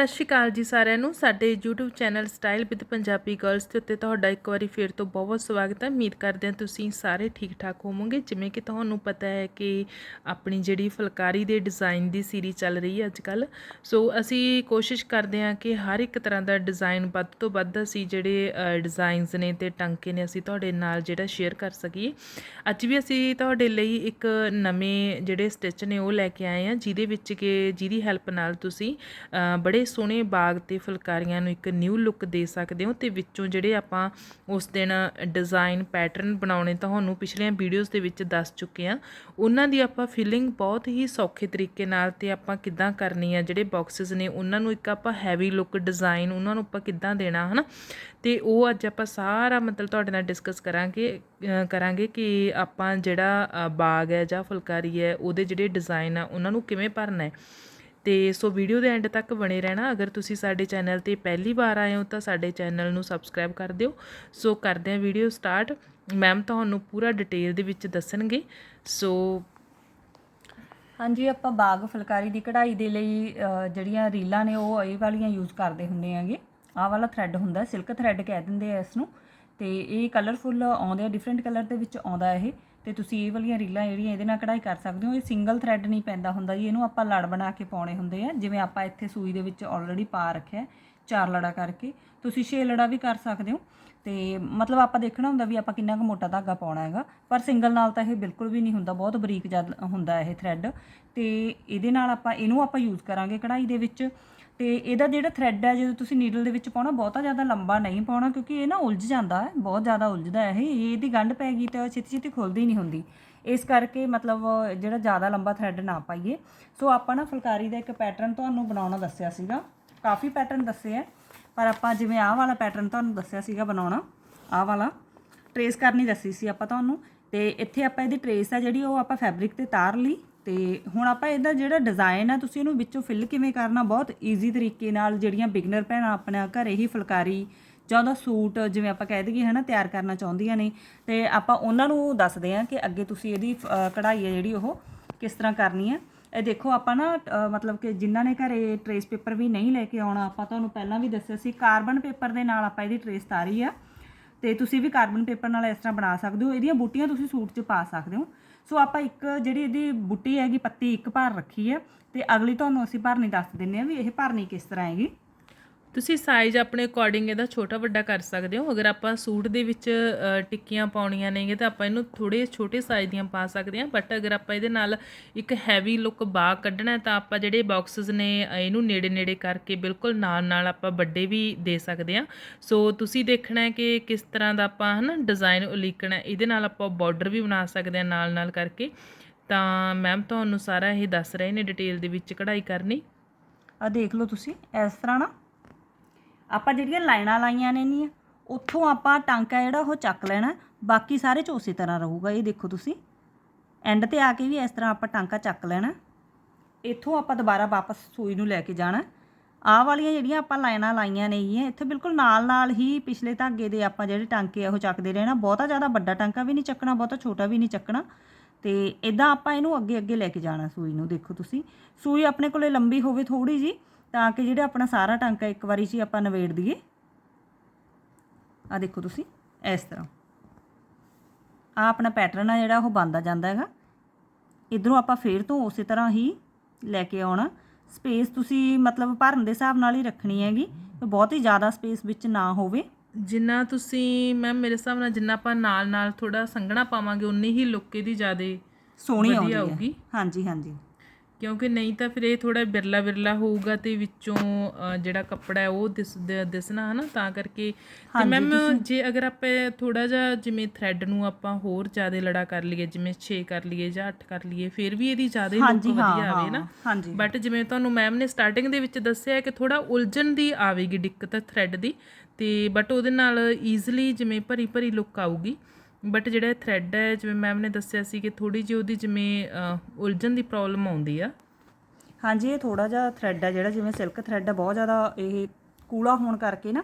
ਸਤਿ ਸ਼੍ਰੀ ਅਕਾਲ ਜੀ ਸਾਰਿਆਂ ਨੂੰ। ਸਾਡੇ YouTube channel style with Punjabi girls ਦੇ ਉੱਤੇ ਤੁਹਾਡਾ ਇੱਕ ਵਾਰੀ ਫਿਰ ਤੋਂ ਬਹੁਤ ਸਵਾਗਤ ਹੈ। ਉਮੀਦ ਕਰਦੇ ਹਾਂ ਤੁਸੀਂ ਸਾਰੇ ਠੀਕ ਠਾਕ ਹੋਵੋਗੇ। ਜਿਵੇਂ ਕਿ ਤੁਹਾਨੂੰ ਪਤਾ ਹੈ ਕਿ ਆਪਣੀ ਜਿਹੜੀ ਫੁਲਕਾਰੀ ਦੇ ਡਿਜ਼ਾਈਨ ਦੀ ਸੀਰੀ ਚੱਲ ਰਹੀ ਹੈ ਅੱਜ ਕੱਲ ਸੋ ਅਸੀਂ ਕੋਸ਼ਿਸ਼ ਕਰਦੇ ਹਾਂ ਕਿ ਹਰ ਇੱਕ ਤਰ੍ਹਾਂ ਦਾ ਡਿਜ਼ਾਈਨ ਵੱਧ ਤੋਂ ਵੱਧ ਅਸੀਂ ਜਿਹੜੇ ਡਿਜ਼ਾਈਨਸ ਨੇ ਤੇ ਟਾਂਕੇ ਨੇ ਅਸੀਂ ਤੁਹਾਡੇ ਨਾਲ ਜਿਹੜਾ ਸ਼ੇਅਰ ਕਰ ਸਕੀਏ। ਅੱਜ ਵੀ ਅਸੀਂ ਤੁਹਾਡੇ ਲਈ ਇੱਕ ਨਵੇਂ ਜਿਹੜੇ ਸਟਿਚ ਨੇ ਉਹ ਲੈ ਕੇ ਆਏ ਹਾਂ, ਜਿਹਦੇ ਵਿੱਚ ਕਿ ਜਿਹਦੀ ਹੈਲਪ ਨਾਲ ਤੁਸੀਂ ਬੜੇ ਸੋਹਣੇ ਬਾਗ ਤੇ ਫੁਲਕਾਰੀਆਂ ਨੂੰ ਇੱਕ ਨਿਊ ਲੁੱਕ ਦੇ ਸਕਦੇ ਹੋ ਤੇ ਵਿੱਚੋਂ ਜਿਹੜੇ ਆਪਾਂ ਉਸ ਦਿਨ ਡਿਜ਼ਾਈਨ ਪੈਟਰਨ ਬਣਾਉਣੇ ਤੁਹਾਨੂੰ ਪਿਛਲੀਆਂ ਵੀਡੀਓਜ਼ ਦੇ ਵਿੱਚ ਦੱਸ ਚੁੱਕੇ ਆ ਉਹਨਾਂ ਦੀ ਆਪਾਂ ਫਿਲਿੰਗ ਬਹੁਤ ਹੀ ਸੌਖੇ ਤਰੀਕੇ ਨਾਲ ਤੇ ਆਪਾਂ ਕਿੱਦਾਂ ਕਰਨੀ ਆ, ਜਿਹੜੇ ਬਾਕਸਸ ਨੇ ਉਹਨਾਂ ਨੂੰ ਇੱਕ ਆਪਾਂ ਹੈਵੀ ਲੁੱਕ ਡਿਜ਼ਾਈਨ ਉਹਨਾਂ ਨੂੰ ਆਪਾਂ ਕਿੱਦਾਂ ਦੇਣਾ, ਹਨਾ? ਤੇ ਉਹ ਅੱਜ ਆਪਾਂ ਸਾਰਾ ਮਤਲਬ ਤੁਹਾਡੇ ਨਾਲ ਡਿਸਕਸ ਕਰਾਂਗੇ ਕਰਾਂਗੇ ਕਿ ਆਪਾਂ ਜਿਹੜਾ ਬਾਗ ਹੈ ਜਾਂ ਫੁਲਕਾਰੀ ਹੈ, ਉਹਦੇ ਜਿਹੜੇ ਡਿਜ਼ਾਈਨ ਆ, ਉਹਨਾਂ ਨੂੰ ਕਿਵੇਂ ਭਰਨਾ ਹੈ। ਤੇ ਸੋ ਵੀਡੀਓ ਦੇ ਐਂਡ ਤੱਕ ਬਣੇ ਰਹਿਣਾ। ਅਗਰ ਤੁਸੀਂ ਸਾਡੇ ਚੈਨਲ ਤੇ ਪਹਿਲੀ ਵਾਰ ਆਏ ਹੋ ਤਾਂ ਸਾਡੇ ਚੈਨਲ ਨੂੰ ਸਬਸਕ੍ਰਾਈਬ ਕਰ ਦਿਓ। ਸੋ ਕਰਦੇ ਹਾਂ ਵੀਡੀਓ ਸਟਾਰਟ। ਮੈਮ ਤੁਹਾਨੂੰ ਪੂਰਾ ਡਿਟੇਲ ਦੇ ਵਿੱਚ ਦੱਸਣਗੇ। ਸੋ ਹਾਂਜੀ, ਆਪਾਂ ਬਾਗ ਫੁਲਕਾਰੀ ਦੀ ਕਢਾਈ ਦੇ ਲਈ ਜਿਹੜੀਆਂ ਰੀਲਾਂ ਨੇ ਉਹ ਇਹ ਵਾਲੀਆਂ ਯੂਜ਼ ਕਰਦੇ ਹੁੰਦੇ ਆਂਗੇ ਆਹ ਵਾਲਾ ਥ੍ਰੈਡ ਹੁੰਦਾ ਸਿਲਕ ਥ੍ਰੈਡ ਕਹਿ ਦਿੰਦੇ ਆ ਇਸ ਨੂੰ ਤੇ ਇਹ ਕਲਰਫੁੱਲ ਆਉਂਦੇ ਆ ਡਿਫਰੈਂਟ ਕਲਰ ਦੇ ਵਿੱਚ ਆਉਂਦਾ ਇਹ। ਤੇ ਤੁਸੀਂ ਇਹ ਵਾਲੀਆਂ ਰੀਲਾਂ ਜਿਹੜੀਆਂ ਇਹਦੇ ਨਾਲ ਕਢਾਈ ਕਰ ਸਕਦੇ ਹੋ, ਇਹ ਸਿੰਗਲ ਥਰੈਡ ਨਹੀਂ ਪੈਂਦਾ ਹੁੰਦਾ ਜੀ, ਇਹਨੂੰ ਆਪਾਂ ਲੜ ਬਣਾ ਕੇ ਪਾਉਣੇ ਹੁੰਦੇ ਆ, ਜਿਵੇਂ ਆਪਾਂ ਇੱਥੇ ਸੂਈ ਦੇ ਵਿੱਚ ਆਲਰੇਡੀ ਪਾ ਰੱਖਿਆ, ਚਾਰ ਲੜਾ ਕਰਕੇ। ਤੁਸੀਂ ਛੇ ਲੜਾ ਵੀ ਕਰ ਸਕਦੇ ਹੋ, ਤੇ ਮਤਲਬ ਆਪਾਂ ਦੇਖਣਾ ਹੁੰਦਾ ਵੀ ਆਪਾਂ ਕਿੰਨਾ ਕੁ ਮੋਟਾ ਧਾਗਾ ਪਾਉਣਾ ਹੈਗਾ, ਪਰ ਸਿੰਗਲ ਨਾਲ ਤਾਂ ਇਹ ਬਿਲਕੁਲ ਵੀ ਨਹੀਂ ਹੁੰਦਾ, ਬਹੁਤ ਬਰੀਕ ਜਦ ਹੁੰਦਾ ਇਹ ਥਰੈਡ ਤੇ ਇਹਦੇ ਨਾਲ ਆਪਾਂ, ਇਹਨੂੰ ਆਪਾਂ ਯੂਜ਼ ਕਰਾਂਗੇ ਕਢਾਈ ਦੇ ਵਿੱਚ। ਤੇ ਇਹਦਾ ਜਿਹੜਾ ਥ੍ਰੈਡ ਹੈ, ਜਦੋਂ ਤੁਸੀਂ ਨੀਡਲ ਦੇ ਵਿੱਚ ਪਾਉਣਾ, ਬਹੁਤਾ ਜ਼ਿਆਦਾ ਲੰਬਾ ਨਹੀਂ ਪਾਉਣਾ, ਕਿਉਂਕਿ ਇਹ ਨਾ ਉਲਝ ਜਾਂਦਾ ਹੈ, ਬਹੁਤ ਜ਼ਿਆਦਾ ਉਲਝਦਾ ਹੈ ਇਹ। ਇਹਦੀ ਗੰਢ ਪੈ ਗਈ ਤਾਂ ਛੇਤੀ ਛੇਤੀ ਖੁੱਲਦੀ ਨਹੀਂ ਹੁੰਦੀ। ਇਸ ਕਰਕੇ ਮਤਲਬ ਜਿਹੜਾ ਜ਼ਿਆਦਾ ਲੰਬਾ ਥ੍ਰੈਡ ਨਾ ਪਾਈਏ। ਸੋ ਆਪਾਂ ਨਾ ਫੁਲਕਾਰੀ ਦਾ ਇੱਕ ਪੈਟਰਨ ਤੁਹਾਨੂੰ ਬਣਾਉਣਾ ਦੱਸਿਆ ਸੀਗਾ। ਕਾਫੀ ਪੈਟਰਨ ਦੱਸੇ ਆ ਪਰ ਆਪਾਂ ਜਿਵੇਂ ਆਹ ਵਾਲਾ ਪੈਟਰਨ ਤੁਹਾਨੂੰ ਦੱਸਿਆ ਸੀਗਾ ਬਣਾਉਣਾ, ਆਹ ਵਾਲਾ ਟਰੇਸ ਕਰਨੀ ਦੱਸੀ ਸੀ ਆਪਾਂ ਤੁਹਾਨੂੰ। ਤੇ ਇੱਥੇ ਆਪਾਂ ਇਹਦੀ ਟਰੇਸ ਆ ਜਿਹੜੀ, ਉਹ ਆਪਾਂ ਫੈਬਰਿਕ ਤੇ ਤਾਰ ਲਈ। ਤੇ ਹੁਣ ਆਪਾਂ ਇਹਦਾ ਜਿਹੜਾ ਡਿਜ਼ਾਈਨ ਆ, ਤੁਸੀਂ ਇਹਨੂੰ ਵਿੱਚੋਂ ਫਿਲ ਕਿਵੇਂ ਕਰਨਾ? ਬਹੁਤ ਈਜ਼ੀ ਤਰੀਕੇ ਨਾਲ ਜਿਹੜੀਆਂ ਬਿਗਨਰ ਭੈਣਾਂ ਆਪਣਾ ਘਰੇ ਹੀ ਫੁਲਕਾਰੀ ਜਾਂ ਉਹਦਾ ਸੂਟ ਜਿਵੇਂ ਆਪਾਂ ਕਹਿ ਦਈਏ ਹਨਾ, ਤਿਆਰ ਕਰਨਾ ਚਾਹੁੰਦੀਆਂ ਨੇ। ਤੇ ਆਪਾਂ ਉਹਨਾਂ ਨੂੰ ਦੱਸਦੇ ਆ ਕਿ ਅੱਗੇ ਤੁਸੀਂ ਇਹਦੀ ਕਢਾਈ ਹੈ ਜਿਹੜੀ ਉਹ ਕਿਸ ਤਰ੍ਹਾਂ ਕਰਨੀ ਹੈ ਇਹ ਦੇਖੋ, ਆਪਾਂ ਨਾ ਮਤਲਬ ਕਿ ਜਿਨ੍ਹਾਂ ਨੇ ਘਰੇ ਟਰੇਸ ਪੇਪਰ ਵੀ ਨਹੀਂ ਲੈ ਕੇ ਆਉਣਾ, ਆਪਾਂ ਤੁਹਾਨੂੰ ਪਹਿਲਾਂ ਵੀ ਦੱਸਿਆ ਸੀ ਕਾਰਬਨ ਪੇਪਰ ਦੇ ਨਾਲ ਆਪਾਂ ਇਹਦੀ ਟਰੇਸ ਤਾਰੀ ਆ। ਤੇ ਤੁਸੀਂ ਵੀ ਕਾਰਬਨ ਪੇਪਰ ਨਾਲ ਇਸ ਤਰ੍ਹਾਂ ਬਣਾ ਸਕਦੇ ਹੋ। ਇਹਦੀਆਂ ਬੂਟੀਆਂ ਤੁਸੀਂ ਸੂਟ 'ਚ ਪਾ ਸਕਦੇ ਹੋ। ਸੋ ਆਪਾਂ ਇੱਕ ਜਿਹੜੀ ਇਹਦੀ ਬੂਟੀ ਹੈਗੀ, ਪੱਤੀ ਇੱਕ ਭਰ ਰੱਖੀ ਹੈ, ਤੇ ਅਗਲੀ ਤੁਹਾਨੂੰ ਅਸੀਂ ਭਰਨੀ ਦੱਸ ਦਿੰਨੇ ਆ ਵੀ ਇਹ ਭਰਨੀ ਕਿਸ ਤਰ੍ਹਾਂ ਹੈਗੀ। ਤੁਸੀਂ ਸਾਈਜ਼ ਆਪਣੇ ਅਕੋਰਡਿੰਗ ਇਹਦਾ ਛੋਟਾ ਵੱਡਾ ਕਰ ਸਕਦੇ ਹੋ, ਅਗਰ ਆਪਾਂ ਸੂਟ ਦੇ ਵਿੱਚ ਟਿੱਕੀਆਂ ਪਾਉਣੀਆਂ ਨੇਗੇ ਤਾਂ ਆਪਾਂ ਇਹਨੂੰ ਥੋੜੇ ਛੋਟੇ ਸਾਈਜ਼ ਦੀਆਂ ਪਾ ਸਕਦੇ ਹਾਂ ਬਟ ਅਗਰ ਆਪਾਂ ਇਹਦੇ ਨਾਲ ਇੱਕ ਹੈਵੀ ਲੁੱਕ ਬਾਗ ਕੱਢਣਾ ਤਾਂ ਆਪਾਂ ਜਿਹੜੇ ਬਾਕਸਸ ਨੇ ਇਹਨੂੰ ਨੇੜੇ ਨੇੜੇ ਕਰਕੇ ਬਿਲਕੁਲ ਨਾਲ ਨਾਲ ਆਪਾਂ ਵੱਡੇ ਵੀ ਦੇ ਸਕਦੇ ਹਾਂ। ਸੋ ਤੁਸੀਂ ਦੇਖਣਾ ਹੈ ਕਿ ਕਿਸ ਤਰ੍ਹਾਂ ਦਾ ਆਪਾਂ ਹਨਾ ਡਿਜ਼ਾਈਨ ਉਲੀਕਣਾ, ਇਹਦੇ ਨਾਲ ਆਪਾਂ ਬਾਰਡਰ ਵੀ ਬਣਾ ਸਕਦੇ ਹਾਂ ਨਾਲ ਨਾਲ ਕਰਕੇ। ਤਾਂ ਮੈਮ ਤੁਹਾਨੂੰ ਸਾਰਾ ਇਹ ਦੱਸ ਰਹੇ ਨੇ ਡਿਟੇਲ ਦੇ ਵਿੱਚ ਕਢਾਈ ਕਰਨੀ। ਆ ਦੇਖ ਲਓ ਤੁਸੀਂ, ਇਸ ਤਰ੍ਹਾਂ ਨਾ ਆਪਾਂ ਜਿਹੜੀਆਂ ਲਾਈਨਾਂ ਲਾਈਆਂ ਨੇ ਨੀਆਂ ਉੱਥੋਂ ਆਪਾਂ ਟਾਂਕਾ ਜਿਹੜਾ ਉਹ ਚੱਕ ਲੈਣਾ, ਬਾਕੀ ਸਾਰੇ ਚ ਉਸੇ ਤਰ੍ਹਾਂ ਰਹੂਗਾ, ਇਹ ਦੇਖੋ ਤੁਸੀਂ। ਐਂਡ ਤੇ ਆ ਕੇ ਵੀ ਇਸ ਤਰ੍ਹਾਂ ਆਪਾਂ ਟਾਂਕਾ ਚੱਕ ਲੈਣਾ। ਇੱਥੋਂ ਆਪਾਂ ਦੁਬਾਰਾ ਵਾਪਸ ਸੂਈ ਨੂੰ ਲੈ ਕੇ ਜਾਣਾ। ਆਹ ਵਾਲੀਆਂ ਜਿਹੜੀਆਂ ਆਪਾਂ ਲਾਈਨਾਂ ਲਾਈਆਂ ਨੇਗੀਆਂ ਇੱਥੇ ਬਿਲਕੁਲ ਨਾਲ ਨਾਲ ਹੀ ਪਿਛਲੇ ਧਾਗੇ ਦੇ ਆਪਾਂ ਜਿਹੜੇ ਟਾਂਕੇ ਆ ਉਹ ਚੱਕਦੇ ਰਹਿਣਾ। ਬਹੁਤਾ ਜ਼ਿਆਦਾ ਵੱਡਾ ਟਾਂਕਾ ਵੀ ਨਹੀਂ ਚੱਕਣਾ, ਬਹੁਤਾ ਛੋਟਾ ਵੀ ਨਹੀਂ ਚੱਕਣਾ। ਤੇ ਇਦਾਂ ਆਪਾਂ ਇਹਨੂੰ ਅੱਗੇ ਅੱਗੇ ਲੈ ਕੇ ਜਾਣਾ ਸੂਈ ਨੂੰ, ਦੇਖੋ ਤੁਸੀਂ। ਸੂਈ ਆਪਣੇ ਕੋਲੇ ਲੰਬੀ ਹੋਵੇ ਥੋੜੀ ਜੀ ਤਾਂ ਕਿ ਜਿਹੜਾ ਆਪਣਾ ਸਾਰਾ ਟਾਂਕਾ ਇੱਕ ਵਾਰੀ ਜੀ ਆਪਾਂ ਨਵੇੜ ਦਈਏ। ਆ ਦੇਖੋ ਤੁਸੀਂ, ਇਸ ਤਰ੍ਹਾਂ। ਆ ਆਪਣਾ ਪੈਟਰਨ ਆ ਜਿਹੜਾ, ਉਹ ਬਣਦਾ ਜਾਂਦਾ ਹੈਗਾ। ਇਧਰੋਂ ਆਪਾਂ ਫੇਰ ਤੋਂ ਉਸੇ ਤਰ੍ਹਾਂ ਹੀ ਲੈ ਕੇ ਆਉਣਾ। ਸਪੇਸ ਤੁਸੀਂ ਮਤਲਬ ਭਰਨ ਦੇ ਹਿਸਾਬ ਨਾਲ ਹੀ ਰੱਖਣੀ ਹੈਗੀ। ਬਹੁਤ ਹੀ ਜ਼ਿਆਦਾ ਸਪੇਸ ਵਿੱਚ ਨਾ ਹੋਵੇ। ਜਿੰਨਾ ਤੁਸੀਂ ਮੈਮ ਮੇਰੇ ਹਿਸਾਬ ਨਾਲ ਜਿੰਨਾ ਆਪਾਂ ਨਾਲ ਨਾਲ ਥੋੜਾ ਸੰਘਣਾ ਪਾਵਾਂਗੇ ਉਨੀ ਹੀ ਲੁੱਕ ਇਹਦੀ ਜ਼ਿਆਦੇ ਸੋਹਣੀ ਵਧੀਆ ਆਉਂਦੀ ਹੈ। ਆਊਗੀ। ਹਾਂਜੀ ਹਾਂਜੀ। ਕਿਉਂਕਿ ਨਹੀਂ ਤਾਂ ਫਿਰ ਇਹ ਥੋੜਾ ਬਿਰਲਾ ਬਿਰਲਾ ਹੋਊਗਾ ਤੇ ਵਿੱਚੋਂ ਅ, ਜਿਹੜਾ ਕੱਪੜਾ ਹੈ ਉਹ ਦਿਸ ਦ- ਦਿਸਣਾ ਹਨਾ? ਤਾਂ ਕਰਕੇ ਤੇ ਮੈਮ ਜੇ ਅਗਰ ਆਪਾਂ ਥੋੜਾ ਜਿਹਾ ਜਿਵੇਂ ਥ੍ਰੈਡ ਨੂੰ ਆਪਾਂ ਹੋਰ ਜ਼ਿਆਦਾ ਲੜਾ ਕਰ ਲਈਏ ਜਿਵੇਂ 6 ਕਰ ਲਈਏ ਜਾਂ 8 ਕਰ ਲਈਏ ਫਿਰ ਵੀ ਇਹਦੀ ਜ਼ਿਆਦਾ ਲੁੱਕ ਹਾਂਜੀ ਹਾਂ ਵਧੀਆ ਆਵੇ ਨਾ? ਹਾਂ ਹਾਂਜੀ। ਬਟ ਜਿਵੇਂ ਤੁਹਾਨੂੰ ਮੈਮ ਨੇ ਸਟਾਰਟਿੰਗ ਦੇ ਵਿੱਚ ਦੱਸਿਆ ਕਿ ਥੋੜਾ ਉਲਝਣ ਦੀ ਆਵੇਗੀ ਦਿੱਕਤ ਥ੍ਰੈਡ ਦੀ ਤੇ ਬਟ ਉਹਦੇ ਨਾਲ ਈਜ਼ੀਲੀ ਜਿਵੇਂ ਭਰੀ ਭਰੀ ਲੁੱਕ ਆਊਗੀ। ਬਟ ਜਿਹੜਾ ਥ੍ਰੈਡ ਹੈ, ਜਿਵੇਂ ਮੈਮ ਨੇ ਦੱਸਿਆ ਸੀ ਕਿ ਥੋੜੀ ਜਿਹੀ ਉਹਦੀ ਜਿਵੇਂ ਉਲਝਣ ਦੀ ਪ੍ਰੋਬਲਮ ਆਉਂਦੀ ਆ। ਹਾਂਜੀ, ਇਹ ਥੋੜਾ ਜਿਹਾ ਥ੍ਰੈਡ ਹੈ ਜਿਹੜਾ ਜਿਵੇਂ ਸਿਲਕ ਥ੍ਰੈਡ ਹੈ, ਬਹੁਤ ਜ਼ਿਆਦਾ ਇਹ ਕੂਲਾ ਹੋਣ ਕਰਕੇ ਨਾ।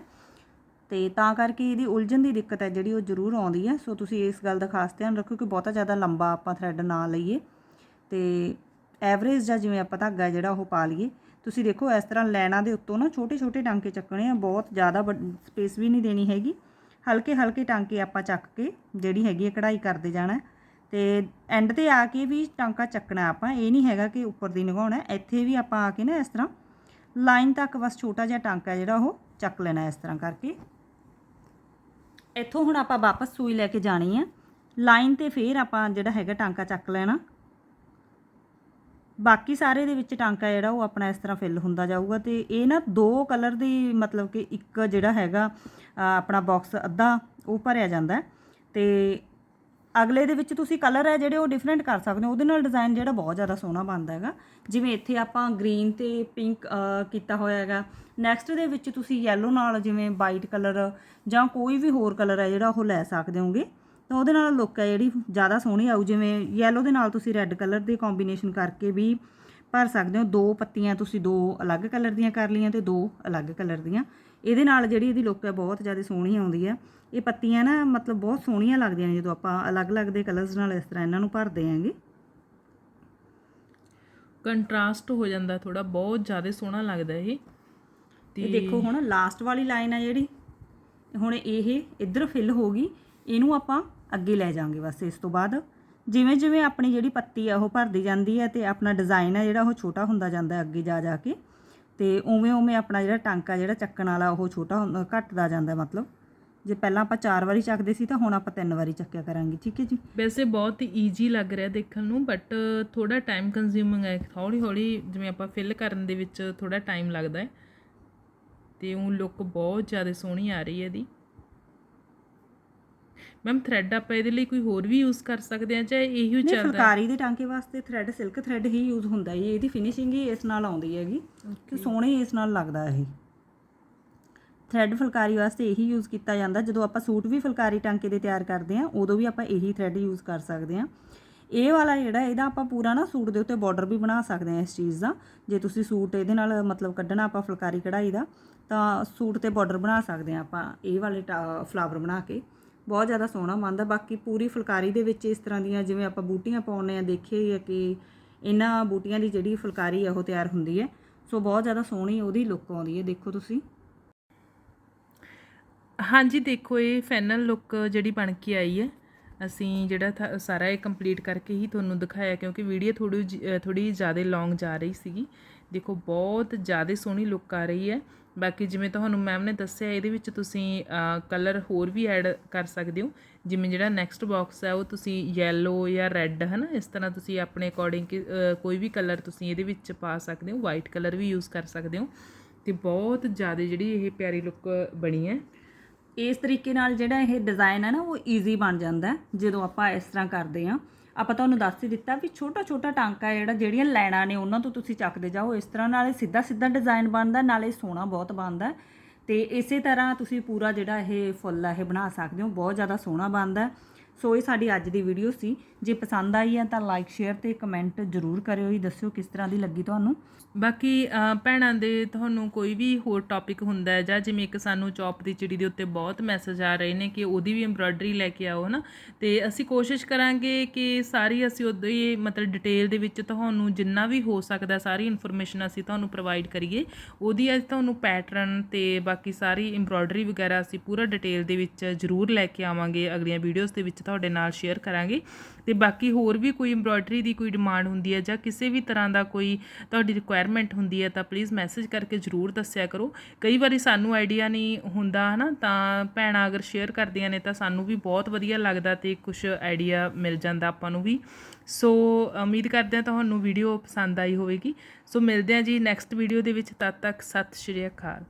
ਤੇ ਤਾਂ ਕਰਕੇ ਇਹਦੀ ਉਲਝਣ ਦੀ ਦਿੱਕਤ ਹੈ ਜਿਹੜੀ ਉਹ ਜ਼ਰੂਰ ਆਉਂਦੀ ਹੈ। ਸੋ ਤੁਸੀਂ ਇਸ ਗੱਲ ਦਾ ਖਾਸ ਧਿਆਨ ਰੱਖੋ ਕਿ ਬਹੁਤਾ ਜ਼ਿਆਦਾ ਲੰਬਾ ਆਪਾਂ ਥ੍ਰੈਡ ਨਾ ਲਈਏ। ਤੇ ਐਵਰੇਜ ਜਾਂ ਜਿਵੇਂ ਆਪਾਂ ਧਾਗਾ ਜਿਹੜਾ ਉਹ ਪਾ ਲਈਏ। ਤੁਸੀਂ ਦੇਖੋ, ਇਸ ਤਰ੍ਹਾਂ ਲਾਈਨਾਂ ਦੇ ਉੱਤੋਂ ਨਾ ਛੋਟੇ ਛੋਟੇ ਟਾਂਕੇ ਚੱਕਣੇ ਆ, ਬਹੁਤ ਜ਼ਿਆਦਾ ਸਪੇਸ ਵੀ ਨਹੀਂ ਦੇਣੀ ਹੈਗੀ। ਹਲਕੇ ਹਲਕੇ ਟਾਂਕੇ ਆਪਾਂ ਚੱਕ ਕੇ ਜਿਹੜੀ ਹੈਗੀ ਹੈ ਕਢਾਈ ਕਰਦੇ ਜਾਣਾ ਹੈ। ਤੇ ਐਂਡ ਤੇ ਆ ਕੇ ਵੀ ਟਾਂਕਾ ਚੱਕਣਾ ਆਪਾਂ, ਇਹ ਨਹੀਂ ਹੈਗਾ ਕਿ ਉੱਪਰ ਦੀ ਲਗਾਉਣਾ ਇੱਥੇ ਵੀ ਆਪਾਂ ਆ ਕੇ ਨਾ ਇਸ ਤਰ੍ਹਾਂ ਲਾਈਨ ਤੱਕ ਬਸ ਛੋਟਾ ਜਿਹਾ ਟਾਂਕਾ ਜਿਹੜਾ ਉਹ ਚੱਕ ਲੈਣਾ ਇਸ ਤਰ੍ਹਾਂ ਕਰਕੇ। ਇੱਥੋਂ ਹੁਣ ਆਪਾਂ ਵਾਪਸ ਸੂਈ ਲੈ ਕੇ ਜਾਣੀ ਹੈ। ਲਾਈਨ ਤੇ ਫੇਰ ਆਪਾਂ ਜਿਹੜਾ ਹੈਗਾ ਟਾਂਕਾ ਚੱਕ ਲੈਣਾ। ਬਾਕੀ ਸਾਰੇ ਦੇ ਵਿੱਚ ਟਾਂਕਾ ਜਿਹੜਾ ਉਹ ਆਪਣਾ ਇਸ ਤਰ੍ਹਾਂ ਫਿਲ ਹੁੰਦਾ ਜਾਊਗਾ ਤੇ ਇਹ ਨਾ ਦੋ ਕਲਰ ਦੀ ਮਤਲਬ ਕਿ ਇੱਕ ਜਿਹੜਾ ਹੈਗਾ ਆਪਣਾ ਬਾਕਸ ਅੱਧਾ ਉਹ ਭਰਿਆ ਜਾਂਦਾ ਹੈ ਤੇ ਅਗਲੇ ਦੇ ਵਿੱਚ ਤੁਸੀਂ ਕਲਰ ਹੈ ਜਿਹੜੇ ਉਹ ਡਿਫਰੈਂਟ ਕਰ ਸਕਦੇ ਹੋ। ਉਹਦੇ ਨਾਲ ਡਿਜ਼ਾਈਨ ਜਿਹੜਾ ਬਹੁਤ ਜ਼ਿਆਦਾ ਸੋਹਣਾ ਬਣਦਾ ਹੈਗਾ। ਜਿਵੇਂ ਇੱਥੇ ਆਪਾਂ ਗ੍ਰੀਨ ਤੇ ਪਿੰਕ ਕੀਤਾ ਹੋਇਆ ਹੈਗਾ। ਨੈਕਸਟ ਦੇ ਵਿੱਚ ਤੁਸੀਂ ਯੈਲੋ ਨਾਲ ਜਿਵੇਂ ਵਾਈਟ ਕਲਰ ਜਾਂ ਕੋਈ ਵੀ ਹੋਰ ਕਲਰ ਹੈ ਜਿਹੜਾ ਉਹ ਲੈ ਸਕਦੇ ਹੋਗੇ। ਤਾਂ ਉਹਦੇ ਨਾਲ ਲੁੱਕ ਹੈ ਜਿਹੜੀ ਜ਼ਿਆਦਾ ਸੋਹਣੀ ਆਊ ਜਿਵੇਂ ਯੈਲੋ ਦੇ ਨਾਲ ਤੁਸੀਂ ਰੈੱਡ ਕਲਰ ਦੀ ਕੰਬੀਨੇਸ਼ਨ ਕਰਕੇ ਵੀ ਭਰ ਸਕਦੇ ਹੋ। ਦੋ ਪੱਤੀਆਂ ਤੁਸੀਂ ਦੋ ਅਲੱਗ ਕਲਰ ਦੀਆਂ ਕਰ ਲਈਆਂ ਤੇ ਦੋ ਅਲੱਗ ਕਲਰ ਦੀਆਂ। ਇਹਦੇ ਨਾਲ ਜਿਹੜੀ ਇਹਦੀ ਲੁੱਕ ਹੈ ਬਹੁਤ ਜ਼ਿਆਦਾ ਸੋਹਣੀ ਆਉਂਦੀ ਹੈ ਇਹ ਪੱਤੀਆਂ ਨਾ ਮਤਲਬ ਬਹੁਤ ਸੋਹਣੀਆਂ ਲੱਗਦੀਆਂ ਨੇ ਜਦੋਂ ਆਪਾਂ ਅਲੱਗ-ਅਲੱਗ ਦੇ ਕਲਰਸ ਨਾਲ ਇਸ ਤਰ੍ਹਾਂ ਇਹਨਾਂ ਨੂੰ ਭਰਦੇ ਆਂਗੇ। ਕੰਟਰਾਸਟ ਹੋ ਜਾਂਦਾ ਥੋੜਾ ਬਹੁਤ ਜ਼ਿਆਦਾ ਸੋਹਣਾ ਲੱਗਦਾ ਇਹ। ਤੇ ਦੇਖੋ ਹੁਣ ਲਾਸਟ ਵਾਲੀ ਲਾਈਨ ਆ ਜਿਹੜੀ। ਹੁਣ ਇਹ ਇੱਧਰ ਫਿਲ ਹੋ ਗਈ। ਇਹਨੂੰ ਆਪਾਂ ਅੱਗੇ ਲੈ ਜਾਾਂਗੇ ਬਸ ਇਸ ਤੋਂ ਬਾਅਦ। ਜਿਵੇਂ ਜਿਵੇਂ ਆਪਣੀ ਜਿਹੜੀ ਪੱਤੀ ਆ ਉਹ ਭਰਦੀ ਜਾਂਦੀ ਹੈ ਤੇ ਆਪਣਾ ਡਿਜ਼ਾਈਨ ਆ ਜਿਹੜਾ ਉਹ ਛੋਟਾ ਹੁੰਦਾ ਜਾਂਦਾ ਅੱਗੇ ਜਾ ਜਾ ਕੇ, ਤੇ ਉਵੇਂ ਉਵੇਂ ਆਪਣਾ ਜਿਹੜਾ ਟਾਂਕਾ ਜਿਹੜਾ ਚੱਕਣ ਵਾਲਾ ਉਹ ਛੋਟਾ ਹੁੰਦਾ, ਘਟਦਾ ਜਾਂਦਾ ਮਤਲਬ। ਜੇ ਪਹਿਲਾਂ ਆਪਾਂ ਚਾਰ ਵਾਰੀ ਚੱਕਦੇ ਸੀ ਤਾਂ ਹੁਣ ਆਪਾਂ ਤਿੰਨ ਵਾਰੀ ਚੱਕਿਆ ਕਰਾਂਗੇ, ਠੀਕ ਹੈ ਜੀ? ਵੈਸੇ ਬਹੁਤ ਈਜ਼ੀ ਲੱਗ ਰਿਹਾ ਦੇਖਣ ਨੂੰ ਬਟ ਥੋੜਾ ਟਾਈਮ ਕੰਜ਼ਿਊਮਿੰਗ ਹੈ, ਹੌਲੀ ਹੌਲੀ ਜਿਵੇਂ ਆਪਾਂ ਫਿਲ ਕਰਨ ਦੇ ਵਿੱਚ ਥੋੜਾ ਟਾਈਮ ਲੱਗਦਾ ਹੈ। ਤੇ ਉਹ ਲੁੱਕ ਬਹੁਤ ਜ਼ਿਆਦਾ ਸੋਹਣੀ ਆ ਰਹੀ ਹੈ ਇਹਦੀ। ਮੈਮ ਥ੍ਰੈਡ ਆਪਾਂ ਇਹਦੇ ਲਈ ਕੋਈ ਹੋਰ ਵੀ ਯੂਜ਼ ਕਰ ਸਕਦੇ ਆ ਚਾਹੇ ਇਹੀ ਨਹੀਂ ਚੱਲਦਾ ਫੁਲਕਾਰੀ ਦੇ ਟਾਂਕੇ ਵਾਸਤੇ ਥ੍ਰੈਡ ਸਿਲਕ ਥ੍ਰੈਡ ਹੀ ਯੂਜ਼ ਹੁੰਦਾ ਹੈ। ਇਹਦੀ ਫਿਨਿਸ਼ਿੰਗ ਹੀ ਇਸ ਨਾਲ ਆਉਂਦੀ ਹੈਗੀ ਤੇ ਸੋਹਣੇ ਇਸ ਨਾਲ ਲੱਗਦਾ ਇਹ। ਥ੍ਰੈਡ ਫੁਲਕਾਰੀ ਵਾਸਤੇ ਇਹੀ ਯੂਜ਼ ਕੀਤਾ ਜਾਂਦਾ। ਜਦੋਂ ਆਪਾਂ ਸੂਟ ਵੀ ਫੁਲਕਾਰੀ ਟਾਂਕੇ ਦੇ ਤਿਆਰ ਕਰਦੇ ਆ ਉਦੋਂ ਵੀ ਆਪਾਂ ਇਹੀ ਥ੍ਰੈਡ ਯੂਜ਼ ਕਰ ਸਕਦੇ ਆ ਇਹ ਵਾਲਾ ਜਿਹੜਾ ਇਹਦਾ ਆਪਾਂ ਪੂਰਾ ਨਾ ਸੂਟ ਦੇ ਉੱਤੇ ਬਾਰਡਰ ਵੀ ਬਣਾ ਸਕਦੇ ਆ ਇਸ ਚੀਜ਼ ਦਾ। ਜੇ ਤੁਸੀਂ ਸੂਟ ਇਹਦੇ ਨਾਲ ਮਤਲਬ ਕੱਢਣਾ ਆਪਾਂ ਫੁਲਕਾਰੀ ਕਢਾਈ ਦਾ ਤਾਂ ਸੂਟ ਤੇ ਬਾਰਡਰ ਬਣਾ ਸਕਦੇ ਆ ਆਪਾਂ। ਇਹ ਵਾਲੇ ਫਲਾਵਰ ਬਣਾ ਕੇ। ਬਹੁਤ ਜ਼ਿਆਦਾ ਸੋਹਣਾ, ਮੰਨਦਾ। ਬਾਕੀ ਪੂਰੀ ਫੁਲਕਾਰੀ ਦੇ ਵਿੱਚ ਇਸ ਤਰ੍ਹਾਂ ਦੀਆਂ ਜਿਵੇਂ ਆਪਾਂ ਬੂਟੀਆਂ ਪਾਉਂਦੇ ਆ ਦੇਖਿਆ ਹੀ ਹੈ ਕਿ ਇਹਨਾਂ ਬੂਟੀਆਂ ਦੀ ਜਿਹੜੀ ਫੁਲਕਾਰੀ ਆ, ਉਹ ਤਿਆਰ ਹੁੰਦੀ ਹੈ। ਸੋ ਬਹੁਤ ਜ਼ਿਆਦਾ ਸੋਹਣੀ ਉਹਦੀ ਲੁੱਕ ਆਉਂਦੀ ਹੈ, ਦੇਖੋ ਤੁਸੀਂ। ਹਾਂਜੀ, ਦੇਖੋ, ਇਹ ਫਾਈਨਲ ਲੁੱਕ ਜਿਹੜੀ ਬਣ ਕੇ ਆਈ ਹੈ। ਅਸੀਂ ਜਿਹੜਾ ਥਾ- ਸਾਰਾ ਇਹ ਕੰਪਲੀਟ ਕਰਕੇ ਹੀ ਤੁਹਾਨੂੰ ਦਿਖਾਇਆ, ਕਿਉਂਕਿ ਵੀਡੀਓ ਥੋੜੀ ਥੋੜੀ ਜ਼ਿਆਦਾ ਲੌਂਗ ਜਾ ਰਹੀ ਸੀਗੀ। ਦੇਖੋ, ਬਹੁਤ ਜ਼ਿਆਦਾ ਸੋਹਣੀ ਲੁੱਕ ਆ ਰਹੀ ਹੈ। ਬਾਕੀ ਜਿਵੇਂ ਤੁਹਾਨੂੰ ਮੈਮ ਨੇ ਦੱਸਿਆ, ਇਹਦੇ ਵਿੱਚ ਤੁਸੀਂ ਕਲਰ ਹੋਰ ਵੀ ਐਡ ਕਰ ਸਕਦੇ ਹੋ। ਜਿਵੇਂ ਜਿਹੜਾ ਨੈਕਸਟ ਬਾਕਸ ਹੈ, ਉਹ ਤੁਸੀਂ ਯੈਲੋ ਜਾਂ ਰੈੱਡ ਹੈ ਨਾ ਇਸ ਤਰ੍ਹਾਂ ਤੁਸੀਂ ਆਪਣੇ ਅਕੋਰਡਿੰਗ ਕੋਈ ਵੀ ਕਲਰ ਤੁਸੀਂ ਇਹਦੇ ਵਿੱਚ ਪਾ ਸਕਦੇ ਹੋ। ਵਾਈਟ ਕਲਰ ਵੀ ਯੂਜ਼ ਕਰ ਸਕਦੇ ਹੋ। ਤੇ ਬਹੁਤ ਜ਼ਿਆਦਾ ਜਿਹੜੀ ਇਹ ਪਿਆਰੀ ਲੁੱਕ ਬਣੀ ਹੈ। ਇਸ ਤਰੀਕੇ ਨਾਲ ਜਿਹੜਾ ਇਹ ਡਿਜ਼ਾਈਨ ਹੈ ਨਾ, ਉਹ ਈਜ਼ੀ ਬਣ ਜਾਂਦਾ ਜਦੋਂ ਆਪਾਂ ਇਸ ਤਰ੍ਹਾਂ ਕਰਦੇ ਹਾਂ। ਆਪਾਂ ਤੁਹਾਨੂੰ ਦੱਸ ਹੀ ਦਿੱਤਾ ਵੀ ਛੋਟਾ ਛੋਟਾ ਟਾਂਕਾ ਜਿਹੜਾ, ਜਿਹੜੀਆਂ ਲਾਈਨਾਂ ਨੇ ਉਹਨਾਂ ਤੋਂ ਤੁਸੀਂ ਚੱਕਦੇ ਜਾਓ। ਇਸ ਤਰ੍ਹਾਂ ਨਾਲੇ ਸਿੱਧਾ ਸਿੱਧਾ ਡਿਜ਼ਾਈਨ ਬਣਦਾ, ਨਾਲੇ ਸੋਹਣਾ ਬਹੁਤ ਬਣਦਾ। ਤੇ ਇਸੇ ਤਰ੍ਹਾਂ ਤੁਸੀਂ ਪੂਰਾ ਜਿਹੜਾ ਇਹ ਫੁੱਲ ਆ, ਇਹ ਬਣਾ ਸਕਦੇ ਹੋ। ਬਹੁਤ ਜ਼ਿਆਦਾ ਸੋਹਣਾ ਬਣਦਾ। ਸੋ ਇਹ ਸਾਡੀ ਅੱਜ ਦੀ ਵੀਡੀਓ ਸੀ। ਜੇ ਪਸੰਦ ਆਈ ਹੈ ਤਾਂ ਲਾਈਕ ਸ਼ੇਅਰ ਤੇ ਕਮੈਂਟ ਜ਼ਰੂਰ ਕਰਿਓ ਜੀ, ਦੱਸਿਓ ਕਿਸ ਤਰ੍ਹਾਂ ਦੀ ਲੱਗੀ ਤੁਹਾਨੂੰ। ਬਾਕੀ ਭੈਣਾਂ ਦੇ ਤੁਹਾਨੂੰ ਕੋਈ ਵੀ ਹੋਰ ਟੌਪਿਕ ਹੁੰਦਾ ਹੈ ਜਾਂ ਜਿਵੇਂ ਇੱਕ ਸਾਨੂੰ ਚੌਪ ਦੀ ਚਿੜੀ ਦੇ ਉੱਤੇ ਬਹੁਤ ਮੈਸੇਜ ਆ ਰਹੇ ਨੇ ਕਿ ਉਹਦੀ ਵੀ ਐਮਬ੍ਰੋਇਡਰੀ ਲੈ ਕੇ ਆਓ ਨਾ, ਤੇ ਅਸੀਂ ਕੋਸ਼ਿਸ਼ ਕਰਾਂਗੇ ਕਿ ਸਾਰੀ ਅਸੀਂ ਉਦੋਂ ਹੀ ਮਤਲਬ ਡਿਟੇਲ ਦੇ ਵਿੱਚ ਤੁਹਾਨੂੰ ਜਿੰਨਾ ਵੀ ਹੋ ਸਕਦਾ ਸਾਰੀ ਇਨਫੋਰਮੇਸ਼ਨ ਅਸੀਂ ਤੁਹਾਨੂੰ ਪ੍ਰੋਵਾਈਡ ਕਰੀਏ, ਉਹਦੀ ਅੱਜ ਤੁਹਾਨੂੰ ਪੈਟਰਨ ਤੇ ਬਾਕੀ ਸਾਰੀ ਐਮਬ੍ਰੋਇਡਰੀ ਵਗੈਰਾ ਅਸੀਂ ਪੂਰਾ ਡਿਟੇਲ ਦੇ ਵਿੱਚ ਜ਼ਰੂਰ ਲੈ ਕੇ ਆਵਾਂਗੇ, ਅਗਲੀਆਂ ਵੀਡੀਓਜ਼ ਦੇ ਵਿੱਚ ਤੁਹਾਡੇ ਨਾਲ ਸ਼ੇਅਰ ਕਰਾਂਗੇ। ਤੇ ਬਾਕੀ ਹੋਰ ਵੀ ਕੋਈ ਐਮਬ੍ਰੋਇਡਰੀ ਦੀ ਕੋਈ ਡਿਮਾਂਡ ਹੁੰਦੀ ਹੈ ਜਾਂ ਕਿਸੇ ਵੀ ਤਰ੍ਹਾਂ ਦਾ ਕੋਈ ਤੁਹਾਡੀ ਰਿਕੁਆਇਰਮੈਂਟ ਹੁੰਦੀ ਹੈ ਤਾਂ ਪਲੀਜ਼ ਮੈਸੇਜ ਕਰਕੇ ਜ਼ਰੂਰ ਦੱਸਿਆ ਕਰੋ। ਕਈ ਵਾਰੀ ਸਾਨੂੰ ਆਈਡੀਆ ਨਹੀਂ ਹੁੰਦਾ ਹਨਾ, ਤਾਂ ਭੈਣਾਂ ਅਗਰ ਸ਼ੇਅਰ ਕਰਦੀਆਂ ਨੇ ਤਾਂ ਸਾਨੂੰ ਵੀ ਬਹੁਤ ਵਧੀਆ ਲੱਗਦਾ ਤੇ ਕੁਝ ਆਈਡੀਆ ਮਿਲ ਜਾਂਦਾ ਆਪਾਂ ਨੂੰ ਵੀ। ਸੋ ਉਮੀਦ ਕਰਦੇ ਹਾਂ ਤੁਹਾਨੂੰ ਵੀਡੀਓ ਪਸੰਦ ਆਈ ਹੋਵੇਗੀ। ਸੋ ਮਿਲਦੇ ਹਾਂ ਜੀ ਨੈਕਸਟ ਵੀਡੀਓ ਦੇ ਵਿੱਚ, ਤਦ ਤੱਕ ਸਤਿ ਸ਼੍ਰੀ ਅਕਾਲ।